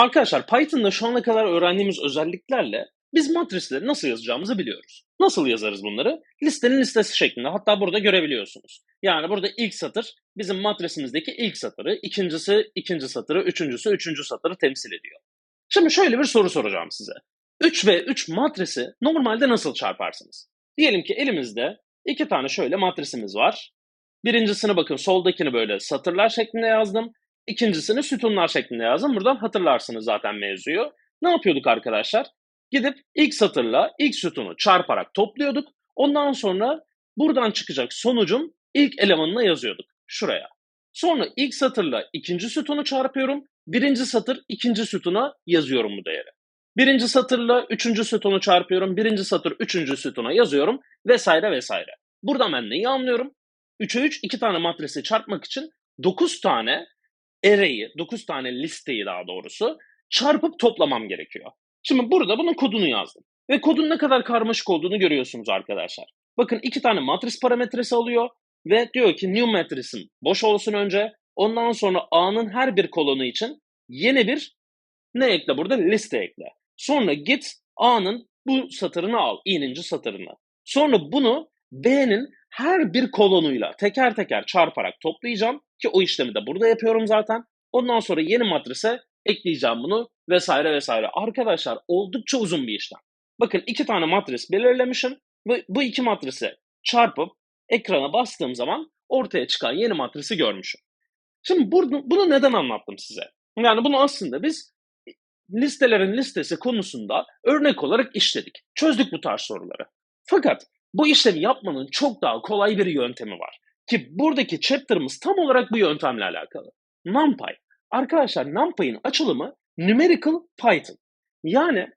Arkadaşlar Python'da şu ana kadar öğrendiğimiz özelliklerle biz matrisleri nasıl yazacağımızı biliyoruz. Nasıl yazarız bunları? Listenin listesi şeklinde. Hatta burada görebiliyorsunuz. Yani burada ilk satır bizim matrisimizdeki ilk satırı, ikincisi ikinci satırı, üçüncüsü üçüncü satırı temsil ediyor. Şimdi şöyle bir soru soracağım size. 3 ve 3 matrisi normalde nasıl çarparsınız? Diyelim ki elimizde iki tane şöyle matrisimiz var. Birincisini bakın soldakini böyle satırlar şeklinde yazdım. İkincisini sütunlar şeklinde yazdım. Buradan hatırlarsınız zaten mevzuyu. Ne yapıyorduk arkadaşlar? Gidip ilk satırla ilk sütunu çarparak topluyorduk. Ondan sonra buradan çıkacak sonucun ilk elemanına yazıyorduk. Şuraya. Sonra ilk satırla ikinci sütunu çarpıyorum. Birinci satır ikinci sütuna yazıyorum bu değeri. Birinci satırla üçüncü sütunu çarpıyorum. Birinci satır üçüncü sütuna yazıyorum. Vesaire vesaire. Buradan ben neyi anlıyorum? 3'e 3 iki tane matrisi çarpmak için 9 tane array'i, 9 tane listeyi daha doğrusu çarpıp toplamam gerekiyor. Şimdi burada bunun kodunu yazdım. Ve kodun ne kadar karmaşık olduğunu görüyorsunuz arkadaşlar. Bakın iki tane matris parametresi alıyor ve diyor ki new matrisim boş olsun önce. Ondan sonra A'nın her bir kolonu için yeni bir ne ekle burada? Liste ekle. Sonra git A'nın bu satırını al, i'ninci satırını. Sonra bunu B'nin her bir kolonuyla teker teker çarparak toplayacağım ki o işlemi de burada yapıyorum zaten. Ondan sonra yeni matrise ekleyeceğim bunu vesaire vesaire. Arkadaşlar oldukça uzun bir işlem. Bakın iki tane matris belirlemişim ve bu iki matrisi çarpıp ekrana bastığım zaman ortaya çıkan yeni matrisi görmüşüm. Şimdi bunu, bunu neden anlattım size? Yani bunu aslında biz listelerin listesi konusunda örnek olarak işledik. Çözdük bu tarz soruları. Fakat bu işlemi yapmanın çok daha kolay bir yöntemi var. Ki buradaki chapter'ımız tam olarak bu yöntemle alakalı. NumPy. Arkadaşlar NumPy'ın açılımı Numerical Python. Yani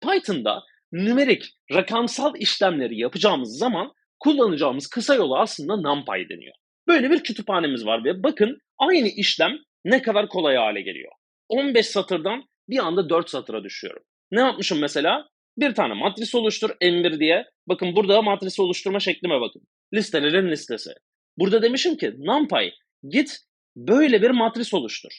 Python'da nümerik, rakamsal işlemleri yapacağımız zaman kullanacağımız kısa yolu aslında NumPy deniyor. Böyle bir kütüphanemiz var ve bakın aynı işlem ne kadar kolay hale geliyor. 15 satırdan bir anda 4 satıra düşüyorum. Ne yapmışım mesela? Bir tane matris oluştur M1 diye. Bakın burada matris oluşturma şeklime bakın. Listelerin listesi. Burada demişim ki NumPy git böyle bir matris oluştur.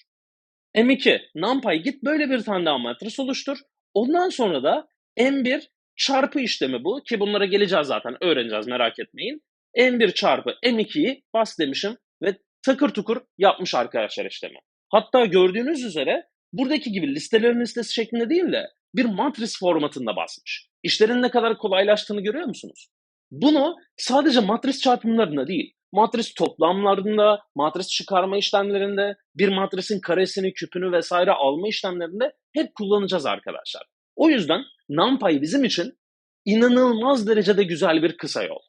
M2 NumPy git böyle bir tane daha matris oluştur. Ondan sonra da M1 çarpı işlemi bu ki bunlara geleceğiz zaten öğreneceğiz merak etmeyin. M1 çarpı M2'yi bas demişim ve takır tukur yapmış arkadaşlar işlemi. Hatta gördüğünüz üzere buradaki gibi listelerin listesi şeklinde değil de bir matris formatında basmış. İşlerin ne kadar kolaylaştığını görüyor musunuz? Bunu sadece matris çarpımlarında değil, matris toplamlarında, matris çıkarma işlemlerinde, bir matrisin karesini, küpünü vesaire alma işlemlerinde hep kullanacağız arkadaşlar. O yüzden NumPy bizim için inanılmaz derecede güzel bir kısa yol.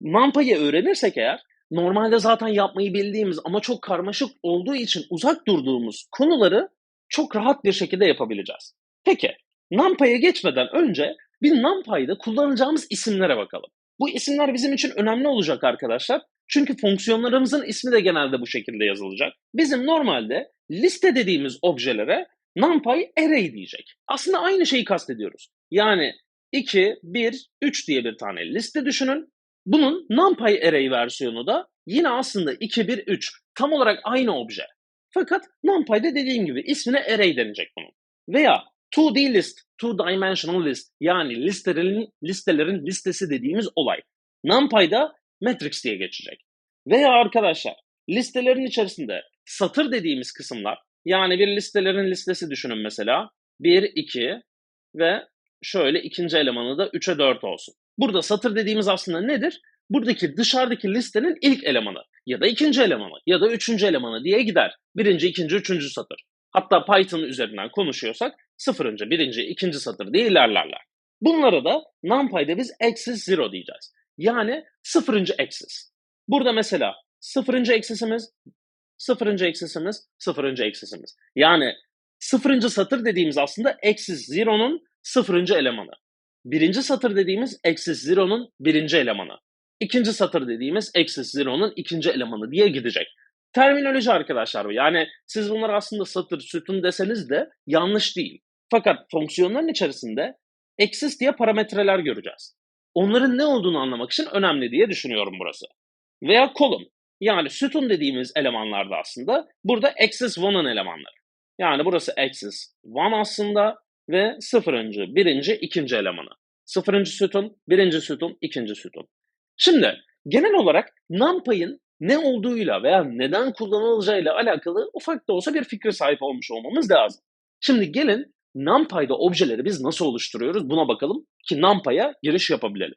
NumPy'yi öğrenirsek eğer normalde zaten yapmayı bildiğimiz ama çok karmaşık olduğu için uzak durduğumuz konuları çok rahat bir şekilde yapabileceğiz. Peki NumPy'ye geçmeden önce bir NumPy'da kullanacağımız isimlere bakalım. Bu isimler bizim için önemli olacak arkadaşlar. Çünkü fonksiyonlarımızın ismi de genelde bu şekilde yazılacak. Bizim normalde liste dediğimiz objelere NumPy array diyecek. Aslında aynı şeyi kastediyoruz. Yani 2, 1, 3 diye bir tane liste düşünün. Bunun NumPy array versiyonu da yine aslında 2, 1, 3. Tam olarak aynı obje. Fakat NumPy'de dediğim gibi ismine array denecek bunun. Veya 2D list, two dimensional list yani listelerin, listelerin listesi dediğimiz olay. NumPy'da matrix diye geçecek. Veya arkadaşlar listelerin içerisinde satır dediğimiz kısımlar yani bir listelerin listesi düşünün mesela. 1, 2 ve şöyle ikinci elemanı da 3'e 4 olsun. Burada satır dediğimiz aslında nedir? Buradaki dışarıdaki listenin ilk elemanı ya da ikinci elemanı ya da üçüncü elemanı diye gider. Birinci, ikinci, üçüncü satır. Hatta Python üzerinden konuşuyorsak sıfırıncı, birinci, ikinci satır diye ilerlerler. Bunlara da NumPy'de biz axis zero diyeceğiz. Yani sıfırıncı axis. Burada mesela sıfırıncı axisimiz, sıfırıncı axisimiz, sıfırıncı axisimiz. Yani sıfırıncı satır dediğimiz aslında axis zero'nun sıfırıncı elemanı. Birinci satır dediğimiz axis zero'nun birinci elemanı. İkinci satır dediğimiz axis zero'nun ikinci elemanı diye gidecek. Terminoloji arkadaşlar bu. Yani siz bunlar aslında satır, sütun deseniz de yanlış değil. Fakat fonksiyonların içerisinde axis diye parametreler göreceğiz. Onların ne olduğunu anlamak için önemli diye düşünüyorum burası. Veya column. Yani sütun dediğimiz elemanlar da aslında burada axis one'ın elemanları. Yani burası axis 1 aslında ve sıfırıncı, birinci, ikinci elemanı. Sıfırıncı sütun, birinci sütun, ikinci sütun. Şimdi genel olarak NumPy'ın ne olduğuyla veya neden kullanılacağıyla alakalı ufak da olsa bir fikre sahip olmuş olmamız lazım. Şimdi gelin NumPy'da objeleri biz nasıl oluşturuyoruz buna bakalım ki NumPy'a giriş yapabilelim.